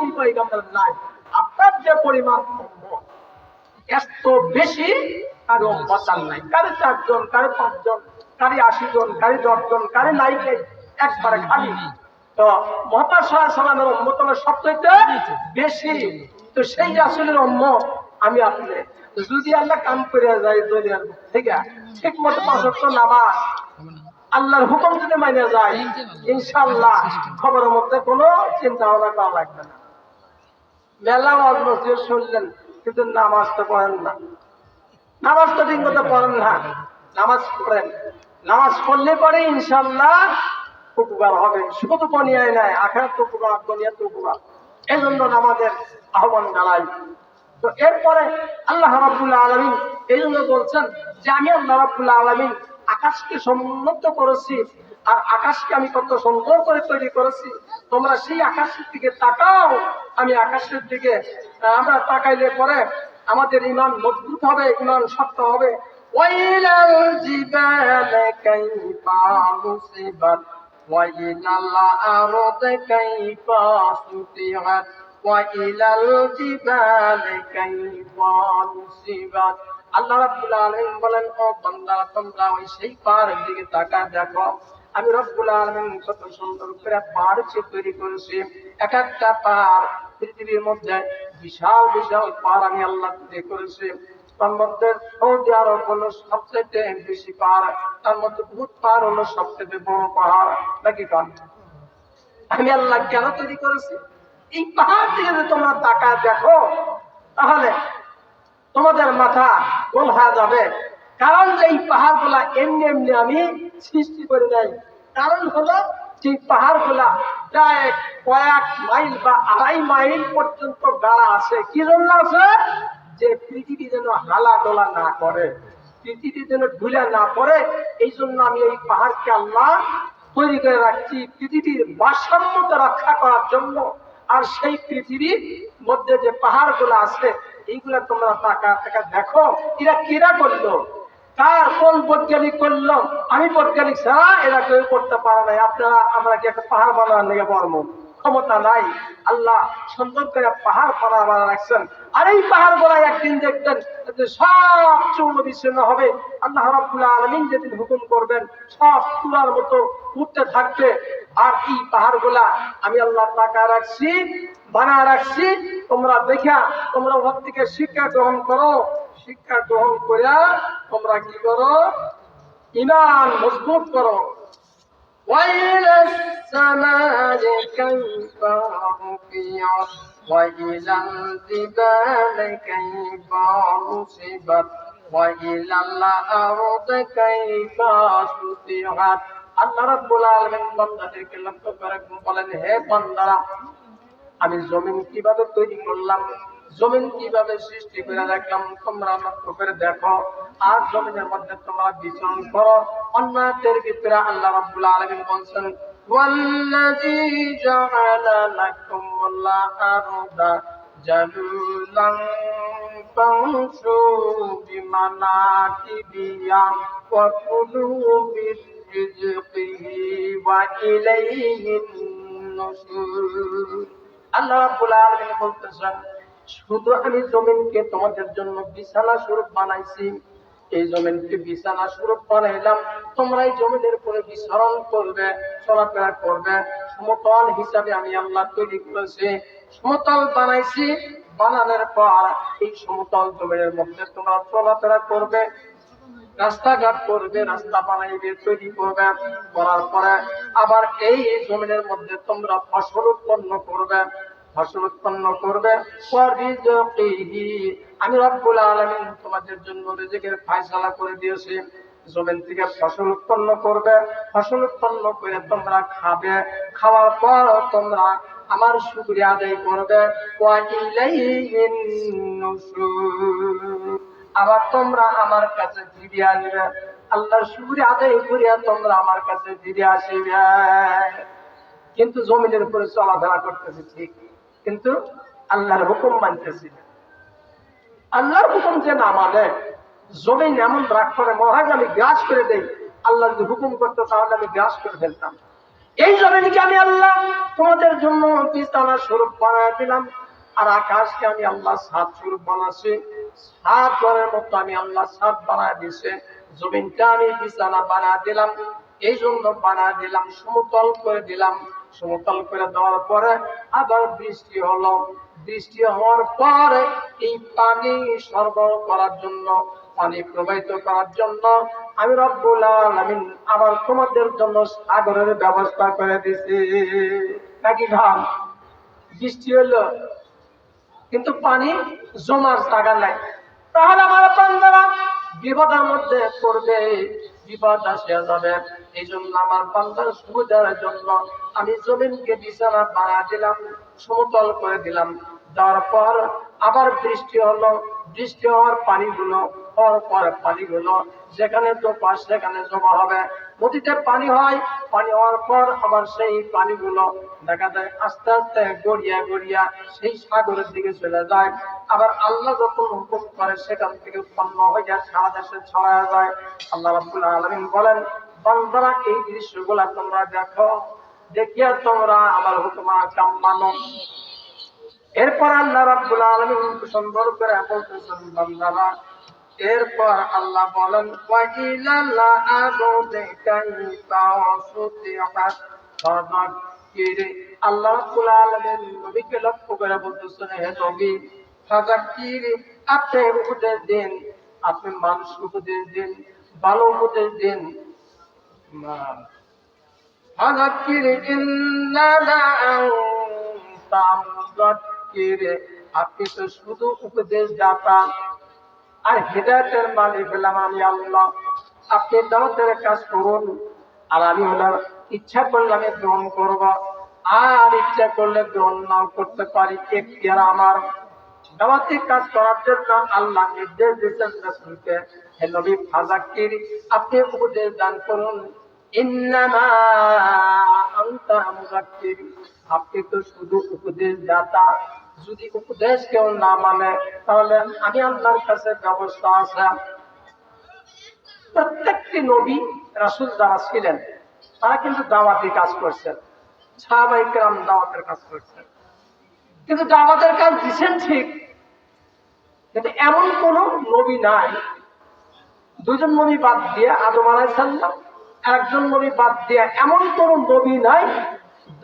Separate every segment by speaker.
Speaker 1: নবী পয়গম্বর নাই। আপনার যে পরিমাণ এত বেশি কারও নাই। কারে চারজন কারে পাঁচজন কারে আশি জন কারে দশজন কারে নাই একবারে খালি। তো মহাপার সালামের উম্মত হলো সবচেয়ে বেশি। তো সেই উম্মত আমি আপনি যদি আল্লাহ কাম করে যায় দুনিয়ার থেকে ঠিক মতো পাঁচ ওয়াক্ত নামাজ আল্লাহর হুকুম যদি মাইনে যায় ইনশাআল্লাহ। খবরের মধ্যে কোনো চিন্তা ভাবনা করা লাগবে না। মেলা মসজিদ শুনলেন, কিন্তু নামাজ তো পড়েন না। নামাজ তো ঠিক মতো পড়েন না। নামাজ পড়েন। নামাজ পড়লে পরে ইনশাল্লাহ উপকার হবে। শুধু বনিয়ায় নাই আখার তো উপকার দুনিয়া তো উপকার এই জন্য নামাজের আহ্বান জানাই। তো এরপরে আল্লাহ রাবুল্লাহ আলমিন এই জন্য বলছেন যে, আমি আল্লাহ রাবুল্লাহ আলমিন আকাশকে সমুন্নত করেছি আর আকাশকে আমি কত সুন্দর করে তৈরি করেছি তোমরা সেই আকাশের দিকে তাকাও আমি আকাশের দিকে আহ, আমরা তাকাইলে পরে আমাদের ইমান মজবুত হবে ইমান শক্ত হবে وإلى الجبال كيف نصبت وإلى الأرض كيف سطحت وإلى الجبال كيف نصبت আল্লাহ রাব্বুল আলামিন বলেন ও বান্দা তোমরা ওই সেই পাহাড়ের দিকে তাকা দেখো আমি রব্বুল আলামিন কত সুন্দর করে সে তৈরি করেছি। এক একটা পাহাড় পৃথিবীর মধ্যে বিশাল বিশাল পাহাড় আমি আল্লাহ তৈরি করেছি। তার মধ্যে সৌদি আরব হলো সবচেয়ে বেশি পাহাড়, তার মধ্যে বহুত পাহাড় হলো সবচেয়ে বড় পাহাড়, নাকি কান? আমি আল্লাহ কেন তৈরি করেছি? এই পাহাড় থেকে যদি তোমরা তাকা দেখো, তাহলে তোমাদের মাথা গোল হয়ে যাবে। কারণ যে এই পাহাড়গুলা এমনি এমনি আমি সৃষ্টি করে নাই কারণ হলো, যে পাহাড়গুলা প্রায় কয়েক মাইল বা আড়াই মাইল পর্যন্ত গাড়া আছে। কি জন্য আছে? যে পৃথিবী যেন হালা ডোলা না করে, পৃথিবী যেন ঢুলে না পড়ে, এই জন্য আমি এই পাহাড়কে আল্লাহ তৈরি করে রাখছি। পৃথিবীর ভারসাম্যতা রক্ষা করার জন্য। আর সেই পৃথিবীর মধ্যে যে পাহাড়গুলো আছে, এইগুলা তোমরা টাকা টাকা দেখো। এরা কিরা করল? কার কোন বৈজ্ঞানিক করল? আমি বৈজ্ঞানিক ছাড়া এরা কেউ করতে পারে নাই। আপনারা, আমরা কি একটা পাহাড় বানানোর লেগে পারব ক্ষমতা নাই, আল্লাহ সুন্দর করে পাহাড় পাড়া বানা রাখছেন। আর এই পাহাড় গোড়ায় একদিন দেখবেন সব চূর্ণ বিচ্ছিন্ন হবে। আল্লাহ রাব্বুল আলমিন যেদিন হুকুম করবেন, সব চূড়ার মতো উঠতে থাকবে। আর এই পাহাড়গুলা আমি আল্লাহ টাকা রাখছি বানা রাখছি। তোমরা দেখা তোমরা ওর থেকে শিক্ষা গ্রহণ করো। শিক্ষা গ্রহণ করে তোমরা কি করো? ইমান মজবুত করো। وإلى السماء كيف رفعت وإلى الجبال كيف نصبت وإلى الأرض كيف سطحت আল্লাহ রাব্বুল আলামিন বান্দাদেরকে লক্ষ্য করে বলেন হে বান্দারা আমি জমিন কিভাবে তৈরি করলাম জমিন কিভাবে সৃষ্টি করে রাখলাম তোমরা লক্ষ্য করে দেখো আর জমিনের মধ্যে তোমরা বিচরণ করো অন্যদের ভিতরে আল্লাহ রাব্বুল আলামিন বলছেন والذي جعل لكم الأرض جلولا فامشوا بمناكبها وكلوا من رزقه وإليه النشور আল্লাহ রাব্বুল আলামিন বলতেছেন শুধু আমি জমিনকে তোমাদের জন্য বিছানা স্বরূপ বানাইছি এই জমিনকে বিছানা স্বরূপ বানাইলাম। তোমরা এই জমিনের উপরে বিচরণ করবে, চলাফেরা করবে। সমতল হিসাবে আমি আল্লাহ তৈরি করেছি। সমতল বানাইছি। বানানোর পর এই সমতল জমিনের মধ্যে তোমরা চলাফেরা করবে, রাস্তাঘাট করবে, রাস্তা বানাইবে, তৈরি করবে। করার পরে আবার এই জমিনের মধ্যে তোমরা ফসল উৎপন্ন করবে। ফসল উৎপন্ন করবে আমি রব্বুল আলামিন তোমাদের জন্য রিজিকের ফয়সালা করে দিয়েছি। জমিন থেকে ফসল উৎপন্ন করবে। ফসল উৎপন্ন করে তোমরা খাবে। খাওয়ার পর তোমরা আমার শুকরিয়া আদায় করবে। আবার তোমরা আমার কাছে ফিরে আসবে আল্লাহর শুকরিয়া আদায় করিয়া তোমরা আমার কাছে ফিরে আসিবে। কিন্তু জমিনের উপরে চলাফেরা করতেছে ঠিক কিন্তু আল্লাহর হুকুম মানতেছি না। আল্লাহর হুকুম যে না মানে জমিন এমন রাগ করে মহাজ আমি গ্রাস করে দেই, আল্লাহ যদি হুকুম করতো তাহলে আমি গ্রাস করে ফেলতাম। এই জমিনকে আমি আল্লাহ তোমাদের জন্য বিছানা স্বরূপ বানায় দিলাম, আর আকাশকে আমি আল্লাহ সাত স্বরূপ বানাচ্ছি সাত ঘরের মতো আমি আল্লাহ সাত বানায় দিছে জমিনটা আমি বিছানা বানায় দিলাম, এই জন্য বানায় দিলাম, সমতল করে দিলাম। সমতল করে দেওয়ার পরে আবার বৃষ্টি হলো। বৃষ্টি হওয়ার পরে এই পানি সরবরাহ করার জন্য, পানি প্রবাহিত করার জন্য আমি রব্বুল আলামিন আবার তোমাদের জন্য সাগরের ব্যবস্থা করে দিছি। নাকি ভাব? বৃষ্টি হলো, কিন্তু পানি জমার জায়গা নাই। তাহলে আমার বান্দারা বিপদের মধ্যে পড়বে। বিপদ আসে যাবে। এই জন্য আমার বান্দার সুবিধার জন্য আমি জমিনকে বিছানা বাড়া দিলাম, সমতল করে দিলাম। তারপর পর আবার বৃষ্টি হলো। বৃষ্টি হওয়ার পানিগুলো হওয়ার পর পানিগুলো যেখানে তো পাশ, সেখানে জমা হবে। নদীতে পানি হয়, পানি হওয়ার পর আবার সেই পানিগুলো দেখা যায় আস্তে আস্তে গড়িয়া গড়িয়া সেই সাগরের দিকে চলে যায়। আবার আল্লাহ যখন হুকুম করে, সেখান থেকে উৎপন্ন যায় সারা দেশে ছড়া যায়। আল্লাহ রাব্বুল আলামিন বলেন, বান্দারা এই দৃশ্যগুলা তোমরা দেখো। দেখিয়া তোমরা আমার হুকুমা কাম মানো। এরপর আল্লাহ রাব্বুল আলামিন সুন্দর করে বলতেছেন, বান্দারা এরপর আল্লাহ বলেন আল্লাহ লক্ষ্য করে বলতেছেন, হে নবী আপনি উপদেশ দিন, আপনি মানুষ উপদেশ দিন, ভালো উপদেশ দিন। আপনি তো শুধু উপদেশ দাতা। আর হেদায়তের মালিক হলাম আমি আল্লাহ। আপনি দাওয়াতের কাজ করুন, আর আমি হলাম ইচ্ছা করলে আমি গ্রহণ করব, আর ইচ্ছা করলে গ্রহণ নাও করতে পারি। এখতিয়ার আমার। দাওয়াতি কাজ করার জন্য আল্লাহ নির্দেশ দিয়েছেন রাসূলকে, হে নবী ফাজাক্কির আপনি উপদেশ দান করুন। ইন্নামা আনতা মুযাক্কির আপনি তো শুধু উপদেশ দাতা যদি উপদেশ কেউ না মানে তাহলে আমি আল্লাহর কাছে ব্যবস্থা আছে। প্রত্যেকটি নবী, রাসূল যারা ছিলেন, তারা কিন্তু দাওয়াতি কাজ করছেন। সাহাবাই কেরাম দাওয়াতের কাজ করছেন। কিন্তু দাওয়াতের কাজ দিচ্ছেন ঠিক, কিন্তু এমন কোন নবী নাই। দুজন নবী বাদ দিয়ে আদম আলাইসাল্লাম একজন নবী বাদ দিয়ে এমন কোন নবী নাই,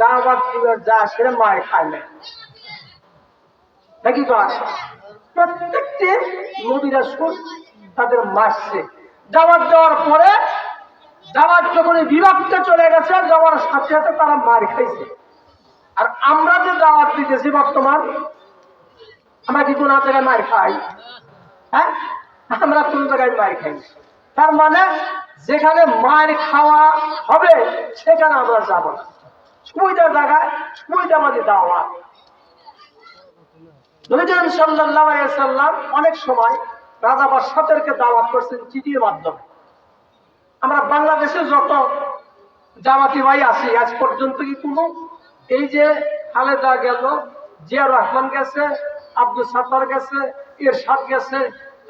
Speaker 1: দাওয়াত যা সেটা মায় খায় না নাকি গাছ প্রত্যেকটি নবীরা সুর তাদের মাসছে দাওয়াত দেওয়ার পরে দাওয়াত যখন বিভক্ত চলে গেছে, যাওয়ার সাথে সাথে তারা মার খাইছে। আর আমরা যে দাওয়াত দিতেছি বর্তমান, আমরা কি কোন জায়গায় মার খাই? হ্যাঁ? আমরা কোন জায়গায় মার খাই তার মানে যেখানে মার খাওয়া হবে, সেখানে আমরা যাব না। সুবিধা জায়গায় সুবিধাবাদী দাওয়াত। নবীজান আলাইহি সাল্লাম অনেক সময় রাজা বা বাদশাদেরকে দাওয়াত করছেন চিঠির মাধ্যমে। আমরা বাংলাদেশে যত জামাতি ভাই আছি, আজ পর্যন্ত কি কোনো? এই যে খালেদা গেল জিয়া রহমান গেছে, আব্দুল সাত্তার গেছে ইরশাদ গেছে,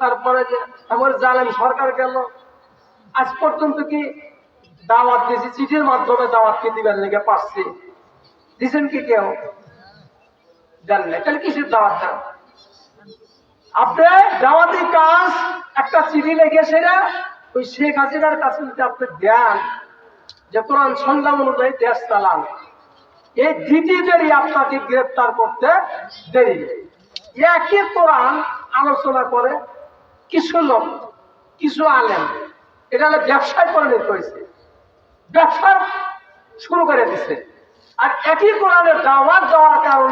Speaker 1: তারপরে যে আমার জালেম সরকার গেল। আজ পর্যন্ত কি দাওয়াত দিয়েছি, চিঠির মাধ্যমে দাওয়াত কি দিবেন লেগে পারছি? দিছেন কি কেউ? আপনি দাওয়াতি কাজ, একটা লেগে সেটা ওই শেখ হাসিনার কাছে যদি আপনি দেন যে কোরআন সংগ্রাম অনুযায়ী দেশ চালান, এই আপনাকে গ্রেপ্তার করতে দেরি। একই কোরআন আলোচনা করে কিছু লোক, কিছু আলেন এটা হলো ব্যবসায় পরিণত হয়েছে। ব্যবসার শুরু করে দিছে। আর একই কোরআনের দাওয়াত দেওয়ার কারণে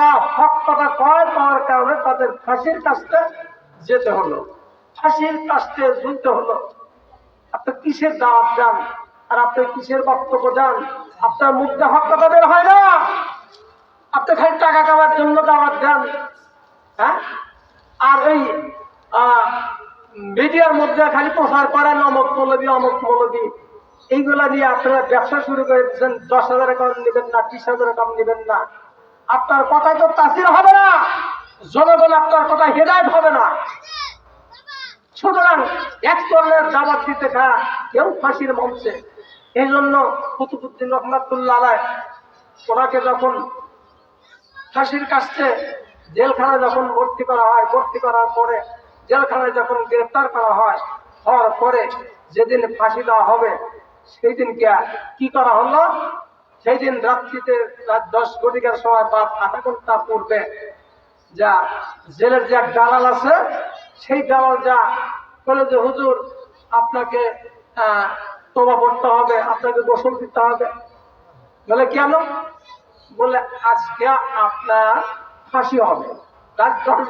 Speaker 1: যারা হক কথা কয় পাওয়ার কারণে তাদের ফাঁসির কাছতে যেতে হলো। ফাঁসির কাছতে ঝুলতে হলো। আপনি কিসের দাওয়াত যান আর আপনি কিসের বক্তব্য দেন? আপনার মুখটা হক কথা বের হয় না। আপনি খালি টাকা কামার জন্য দাওয়াত দেন। হ্যাঁ? আর এই মিডিয়ার মধ্যে খালি প্রচার করেন অমক মৌলবী অমক মৌলবী। এইগুলা নিয়ে আপনারা ব্যবসা শুরু করে দিচ্ছেন দশ হাজার কম নেবেন না বিশ হাজার কম নেবেন না। আপনার কথায় তো তাসির হবে না। জনগণ আপনার কথা হেদায়ত হবে না। সুতরাং এক ধরনের দাবাত দিতে খা কেউ ফাঁসির মঞ্চে। এই জন্য কুতুবুদ্দিন রহমাতুল্লাহ ওনাকে যখন ফাঁসির কাছে জেলখানায় যখন ভর্তি করা হয়, ভর্তি করার পরে জেলখানায় যখন গ্রেফতার করা হয়, হওয়ার পরে যেদিন ফাঁসি দেওয়া হবে সেই দিন কি করা হলো? সেই দিন রাত্রিতে রাত দশ ঘটিকার সময় বা আধা ঘণ্টা পূর্বে যা জেলের যে দালাল আছে, সেই দালাল যা বলে যে, হুজুর, আপনাকে তোমা করতে হবে, আপনাকে গোসল দিতে হবে। বলে, কেন? বলে, আজকে আপনার ফাঁসি হবে। রাত দশ